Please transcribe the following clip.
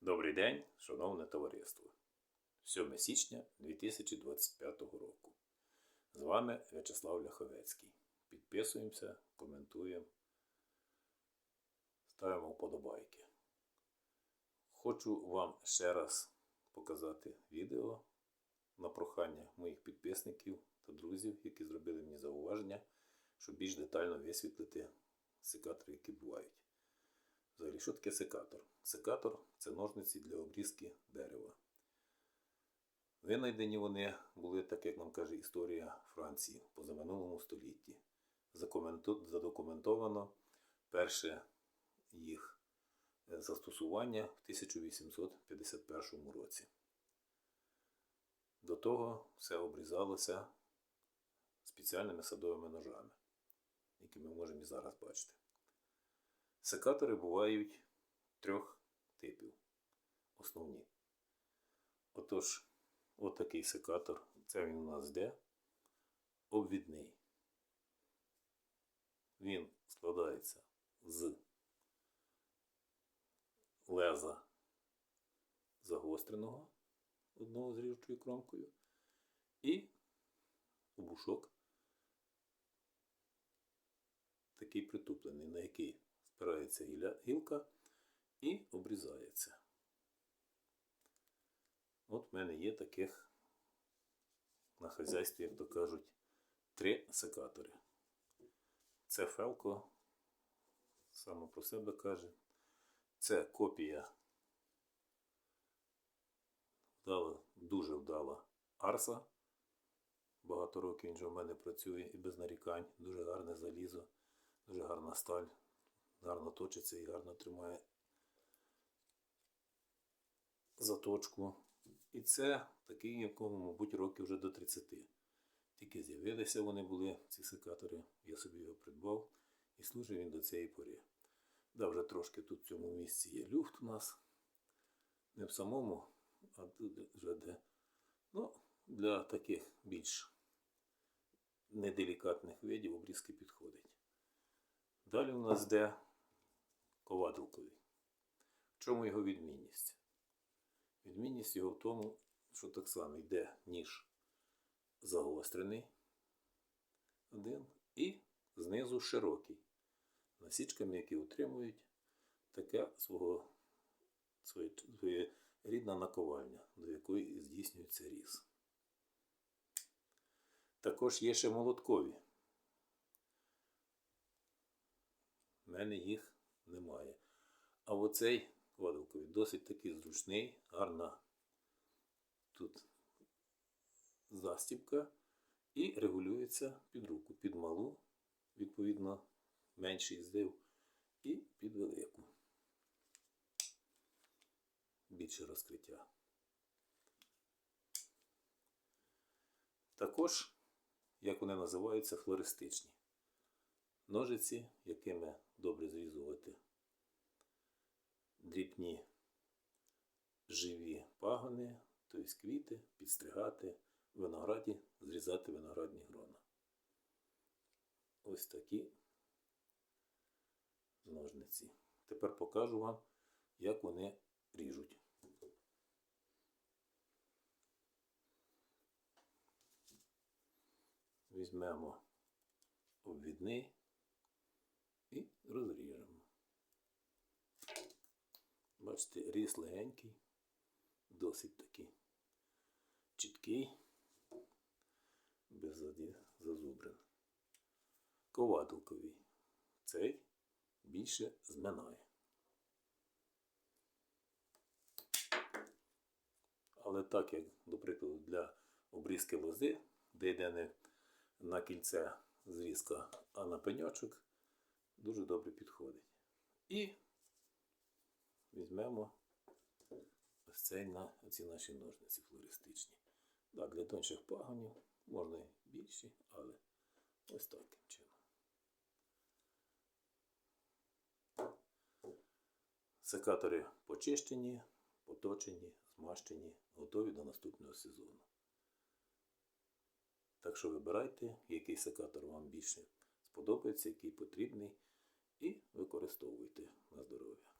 Добрий день, шановне товариство. 7 січня 2025 року. З вами В'ячеслав Ляховецький. Підписуємося, коментуємо, ставимо вподобайки. Хочу вам ще раз показати відео на прохання моїх підписників та друзів, які зробили мені зауваження, щоб більш детально висвітлити секатори, які бувають. Взагалі, що таке секатор? Секатор це ножниці для обрізки дерева. Винайдені вони були, так як нам каже історія Франції, в позаминулому столітті. Задокументовано перше їх е, застосування в 1851 році. До того все обрізалося спеціальними садовими ножами, які ми можемо і зараз бачити. Секатори бувають трьох типів. Основні. Отож, отакий секатор. Це він у нас де? Обвідний. Він складається з леза загостреного одного з ріжучою кромкою і обушок такий притуплений, на який спирається гіля- гілка і обрізається. От в мене є таких на хазяйстві, як то кажуть, три секатори. Це Фелко, саме про себе каже. Це копія вдала, дуже вдала Арса. Багато років він вже в мене працює і без нарікань. Дуже гарне залізо, дуже гарна сталь, гарно точиться і гарно тримає заточку. І це такий, якому, мабуть, років вже до 30. Тільки з'явилися вони були, ці секатори. Я собі його придбав і служив він до цієї пори. Да, вже трошки тут в цьому місці є люфт у нас. Не в самому, а тут вже де. Ну, для таких більш неделікатних видів обрізки підходить. Далі у нас де ковадилковий. В чому його відмінність? Відмінність його в тому, що так само йде ніж загострений один і знизу широкий. Насічками, які утримують таке свого своє, своє рідна наковальня, до якої здійснюється різ. Також є ще молоткові. У мене їх. А оцей квадилковий досить такий зручний, гарна тут застібка і регулюється під руку, під малу, відповідно, менший здив, і під велику. Більше розкриття. Також, як вони називаються, флористичні. Ножиці, якими добре зрізувати дрібні живі пагони, тобто квіти, підстригати в винограді, зрізати виноградні грона. Ось такі ножниці. Тепер покажу вам, як вони ріжуть. Візьмемо обвідний і розріжемо. Бачите, різ легенький, досить такий чіткий, без зазубрин. Ковадилковий. Цей більше зминає. Але так як, до прикладу, для обрізки лози, де йде не на кільце зрізка, а на пеньочок, дуже добре підходить. І візьмемо ось цей на ці наші ножниці флористичні. Так, для тонших пагонів можна і більші, але ось таким чином. Секатори почищені, поточені, змащені, готові до наступного сезону. Так що вибирайте, який секатор вам більше сподобається, який потрібний, і використовуйте на здоров'я.